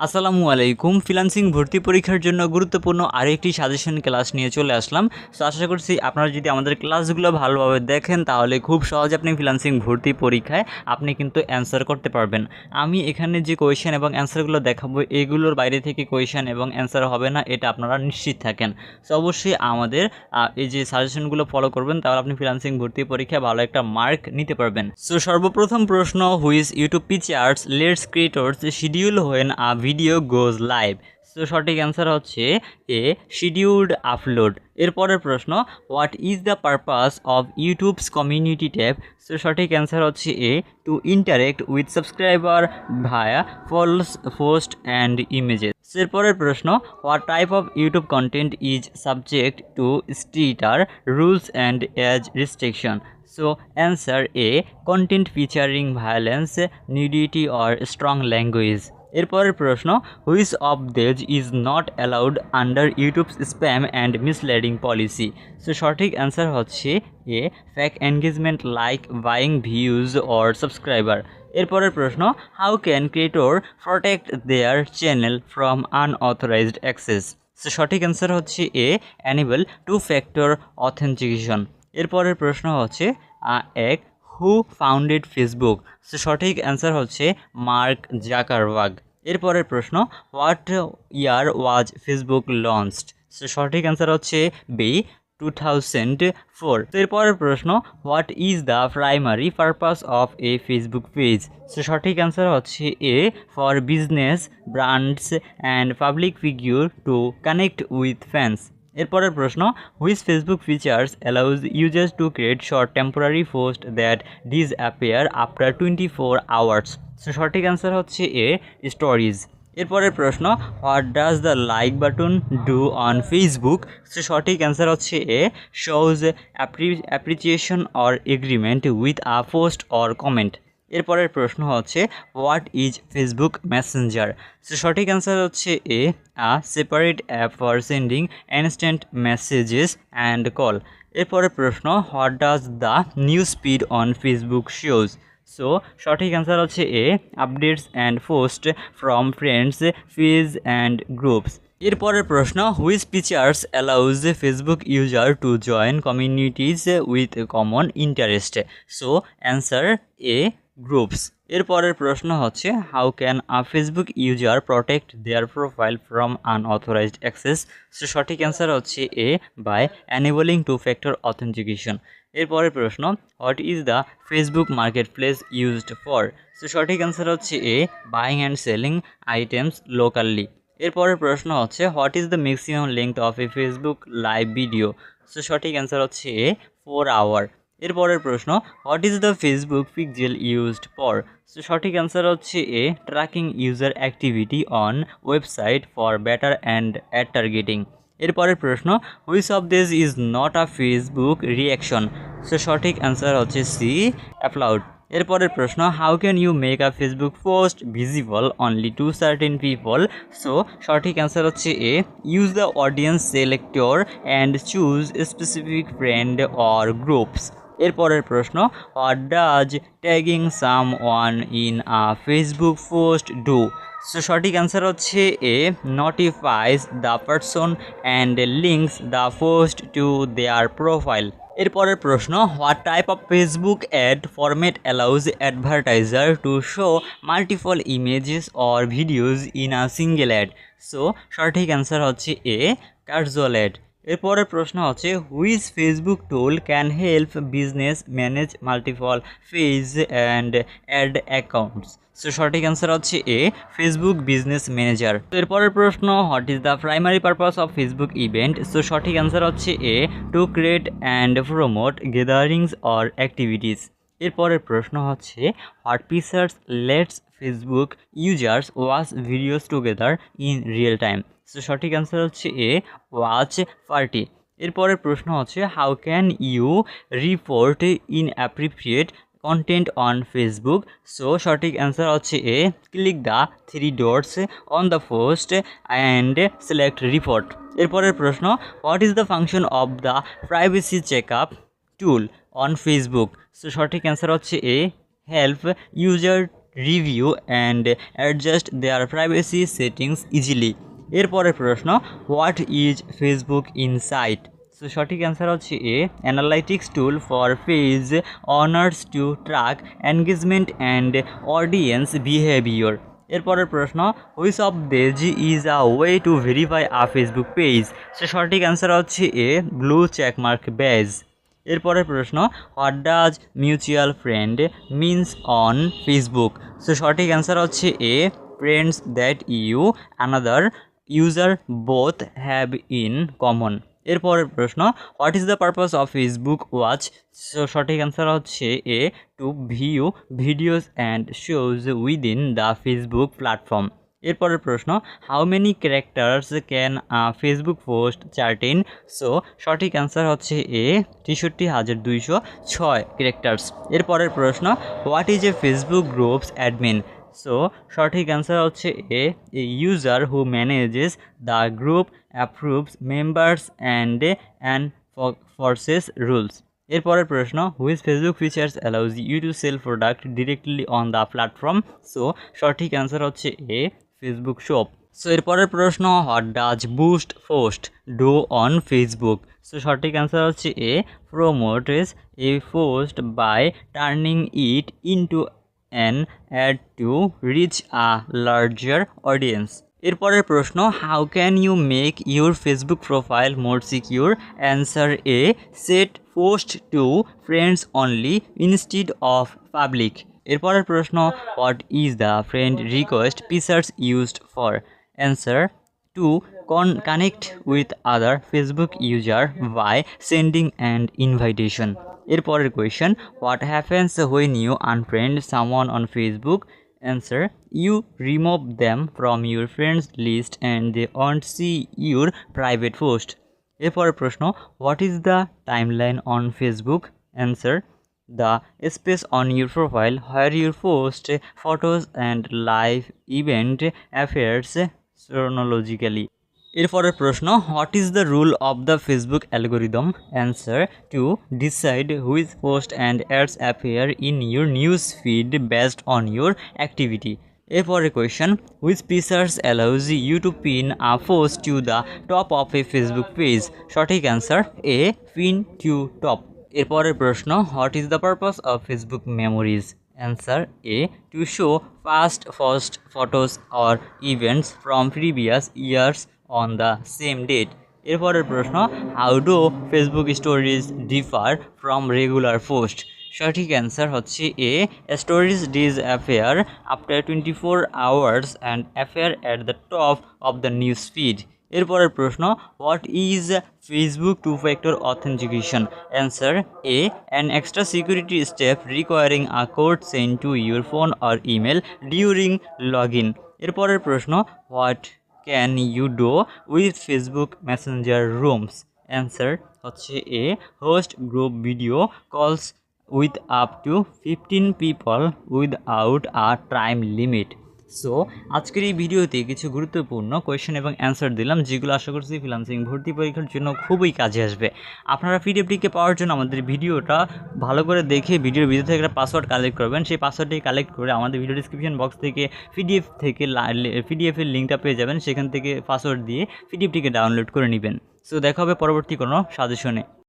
আসসালামু আলাইকুম। ফ্রিলান্সিং ভর্তি পরীক্ষার জন্য গুরুত্বপূর্ণ আরেকটি সাজেশন ক্লাস নিয়ে চলে আসলাম। সো আশা করছি আপনারা যদি আমাদের ক্লাসগুলো ভালোভাবে দেখেন, তাহলে খুব সহজে আপনি ফ্রিলান্সিং ভর্তি পরীক্ষায় আপনি কিন্তু অ্যান্সার করতে পারবেন। আমি এখানে যে কোয়েশ্চেন এবং অ্যান্সারগুলো দেখাবো, এগুলোর বাইরে থেকে কোয়েশ্চেন এবং অ্যান্সার হবে না, এটা আপনারা নিশ্চিত থাকেন। সো অবশ্যই আমাদের এই যে সাজেশনগুলো ফলো করবেন, তাহলে আপনি ফ্রিলান্সিং ভর্তি পরীক্ষায় ভালো একটা মার্ক নিতে পারবেন। সো সর্বপ্রথম প্রশ্ন which YouTube features lets creators schedule when a video goes live so সঠিক অ্যান্সার হচ্ছে এ শিডিউলড আপলোড এরপরের প্রশ্ন what is the purpose of YouTube's community tab so সঠিক অ্যান্সার হচ্ছে A to interact with subscriber via polls post and images এরপরের প্রশ্ন what type of YouTube content is subject to stricter rules and age restriction so answer A content featuring violence nudity or strong language এরপরের প্রশ্ন which of these is not allowed under YouTube's spam and misleading policy so সঠিক answer হচ্ছে A fake engagement like buying views or subscriber এরপরের প্রশ্ন how can creator protect their channel from unauthorized access so সঠিক answer হচ্ছে A enable two factor authentication এরপরের প্রশ্ন হচ্ছে এক হু ফাউন্ডেড ফেসবুক সঠিক অ্যান্সার হচ্ছে মার্ক জাকারবাগ এরপরের প্রশ্ন what year was Facebook launched সঠিক অ্যান্সার হচ্ছে বি টু থাউজেন্ড ফোর এরপরের প্রশ্ন what is the primary purpose of a Facebook page সঠিক অ্যান্সার হচ্ছে A for business brands and public figure to connect with fans এরপরের প্রশ্ন which Facebook features allows users to create short temporary post that disappear after twenty four hours so সঠিক answer হচ্ছে A stories এরপরের প্রশ্ন what does the like button do on Facebook so সঠিক answer হচ্ছে A shows appreciation or agreement with a post or comment এরপরের প্রশ্ন হচ্ছে what is Facebook Messenger সঠিক অ্যান্সার হচ্ছে A a separate app for sending instant messages and call এরপরের প্রশ্ন what does the news feed on Facebook shows so সঠিক answer হচ্ছে A updates and post from friends fees and groups এরপরের প্রশ্ন which features allows Facebook user to join communities with common interest so answer A groups. এরপরের প্রশ্ন হচ্ছে how can a Facebook user protect their profile from unauthorized access সঠিক answer হচ্ছে A by enabling two factor authentication এরপরের প্রশ্ন what is the Facebook market place used for so সঠিক answer হচ্ছে A buying and selling items locally এরপরের প্রশ্ন হচ্ছে what is the maximum length of a Facebook live video so সঠিক answer হচ্ছে A four hour এরপরের প্রশ্ন what is the Facebook pixel used for so সঠিক অ্যান্সার হচ্ছে A tracking user activity on website for better and ad targeting এরপরের প্রশ্ন which of this is not a Facebook reaction so সঠিক answer হচ্ছে C applaud এরপরের প্রশ্ন how can you make a Facebook post visible only to certain people so সঠিক answer হচ্ছে A use the audience selector and choose specific friend or groups এরপরের প্রশ্ন what does tagging someone in a Facebook post do so সঠিক answer হচ্ছে A notifies the person and links the post to their profile এরপরের প্রশ্ন what type of Facebook ad format allows advertiser to show multiple images or videos in a single ad so সঠিক answer হচ্ছে A casual ad এরপরের প্রশ্ন হচ্ছে which Facebook tool can help business manage multiple page and ad accounts so সঠিক answer হচ্ছে A Facebook business manager এরপরের প্রশ্ন what is the primary purpose of Facebook event so সঠিক answer হচ্ছে A to create and promote gatherings or activities এরপরের প্রশ্ন হচ্ছে what features lets Facebook users watch videos together in real time সঠিক answer হচ্ছে A watch party এরপরের প্রশ্ন হচ্ছে how can you report inappropriate content on Facebook so সঠিক answer হচ্ছে A click the three dots on the post and select report এরপরের প্রশ্ন what is the function of the privacy check up tool on Facebook so সঠিক answer হচ্ছে A help user review and adjust their privacy settings easily এরপরের প্রশ্ন what is Facebook insight so সঠিক answer হচ্ছে A analytics tool for page owners to track engagement and audience behaviour এরপরের প্রশ্ন which of these is a way to verify a Facebook page so সঠিক answer হচ্ছে A blue checkmark badge এরপরের প্রশ্ন what does mutual friend means on Facebook so সঠিক answer হচ্ছে A friends that you another user both have in common এরপরের প্রশ্ন what is the purpose of Facebook watch সঠিক answer হচ্ছে A to view videos and shows within the Facebook platform এরপরের প্রশ্ন how many characters can Facebook post চার্টিন so সঠিক answer হচ্ছে A তেষট্টি হাজার দুইশো ছয় ক্যারেক্টার্স এরপরের প্রশ্ন what is a Facebook groups admin so সঠিক অ্যান্সার হচ্ছে A a user who manages the group approves members and and forces rules এরপরের প্রশ্ন which Facebook features allows you to sell product directly on the platform so সঠিক answer হচ্ছে A Facebook shop so এরপরের প্রশ্ন what does boost post do on Facebook so সঠিক answer হচ্ছে A promotes a post by turning it into an ad to reach a larger audience এরপরের প্রশ্ন how can you make your Facebook profile more secure answer A set post to friends only instead of public এরপরের প্রশ্ন what is the friend request features used for answer to con connect with other Facebook user by sending and invitation এরপরের question what happens when you unfriend someone on Facebook answer you remove them from your friends list and they want see your private post এরপরের প্রশ্ন what is the timeline on Facebook answer the space on your profile where your post photos and live event appears chronologically. এরপরের প্রশ্ন what is the rule of the Facebook algorithm answer to decide which post and ads appear in your news feed based on your activity এরপরের question which features allows you to pin a post to the top of a Facebook page সঠিক answer A pin to top এরপরের প্রশ্ন what is the purpose of Facebook memories answer A to show fast first photos or events from previous years on the same date এরপরের প্রশ্ন how do Facebook stories differ from regular post সঠিক answer হচ্ছে A stories disappear after twenty four hours and appear at the top of the news feed এরপরের প্রশ্ন what is Facebook two factor authentication answer A an extra security step requiring a code send to your phone or email during log in এরপরের প্রশ্ন what can you do with Facebook Messenger rooms answer হচ্ছে A host group video calls with up to fifteen people without a time limit so আজকের এই ভিডিওতে কিছু গুরুত্বপূর্ণ question এবং answer দিলাম, যেগুলো আশা করছি ফ্রিলান্সিং ভর্তি পরীক্ষার জন্য খুবই কাজে আসবে। আপনারা পিডিএফটিকে পাওয়ার জন্য আমাদের ভিডিওটা ভালো করে দেখে ভিডিওর ভিতর থেকে একটা পাসওয়ার্ড কালেক্ট করবেন। সেই পাসওয়ার্ডটি কালেক্ট করে আমাদের ভিডিও ডিসক্রিপশন বক্স থেকে পিডিএফ থেকে পিডিএফের লিঙ্কটা পেয়ে যাবেন। সেখান থেকে পাসওয়ার্ড দিয়ে পিডিএফটিকে ডাউনলোড করে নেবেন। সো দেখা হবে পরবর্তী কোনো সাজেশনে